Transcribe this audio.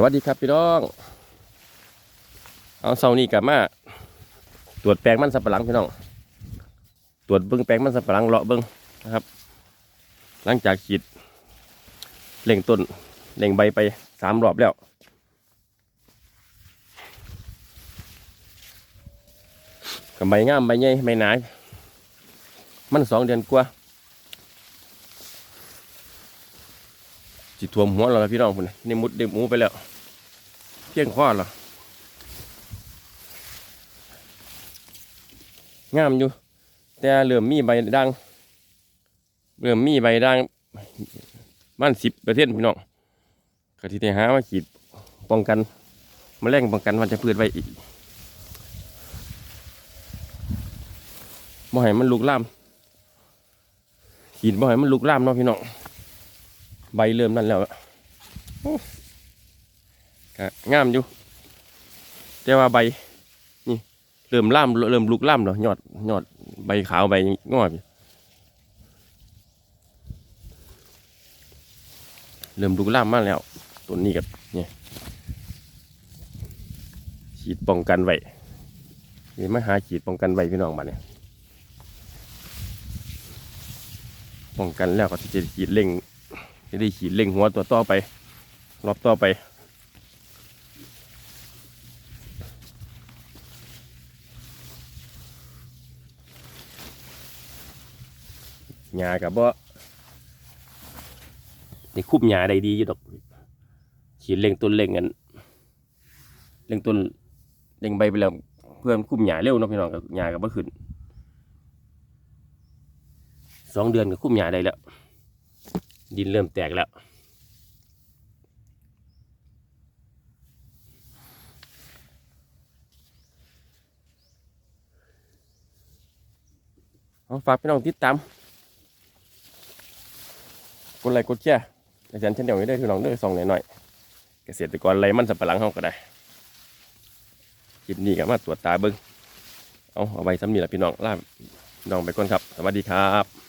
สวัสดีครับพี่น้อง เอาเสานี้กลับมา ตรวจแปลงมันสับปะหลังพี่น้อง ตรวจเบิ้งแปลงมันสับปะหลังเลาะเบิ้งนะครับ หลังจากฉีดเล่งต้นเล่งใบไปสามรอบแล้ว กับใบงามใบใหญ่ใบหนามันสองเดือนกว่า จิตทวมหัวเราล้วพี่น้องพุ่นน่ะนี่มุดเด็บหมูไปแล้ว เพียงข้อเหรองามอยู่ แต่เริ่มมีใบด่างเริ่มมีใบด่างมันสิบปร์เซ็นต์พี่น้องก็ที่ได้หามาขีดป้องกันมแมลงป้องกันวันจะพืชไว้อีกบ่ให้มันลุกลามขีดบ่ให้มันลุกลามเนาะพี่น้อง ใบเริ่มนั่นแล้วอะโอ้ก็งามอยู่ แต่ว่าใบ นี่ เริ่มล่ามเริ่มลุกล่ามแล้วยอดยอดใบขาวใบงอพี่เริ่มลุกล่ามมากแล้วต้นนี้กับเนี่ยฉีดป้องกันไว้นี่มาหาฉีดป้องกันไว้พี่น้องบ้านเนี่ยป้องกันแล้วก็จะฉีดเร่ง จะได้ฉีดเร่งหัวตัวต่อไป รอบต่อไป หญ้ากับบ่นี่คุบหญ้าได้ดีอยู่ดอกฉีดเล็งต้นเล็งกันเล็งต้นเล็งใบไปแล้วเพื่อนคุบหญ้าเร็วเนาะพี่น้องกับหญ้ากับบ่ขึ้นสองเดือนกับคุบหญ้าได้แล้ว ดินเริ่มแตกแล้วเอาฝากพี่น้องติดตาม กดไลค์กดแชร์อาจารย์เช่นเดียวกันได้พี่น้องเด้อส่องหน่อยๆเกษตรกรไรมันสับปะหลังเขาก็ได้คลิปนี้ก็มาตรวจตาเบิ้งเอาเอาไว้ซ้ำนี่แหละพี่น้องลาน้องไปก่อนครับ สวัสดีครับ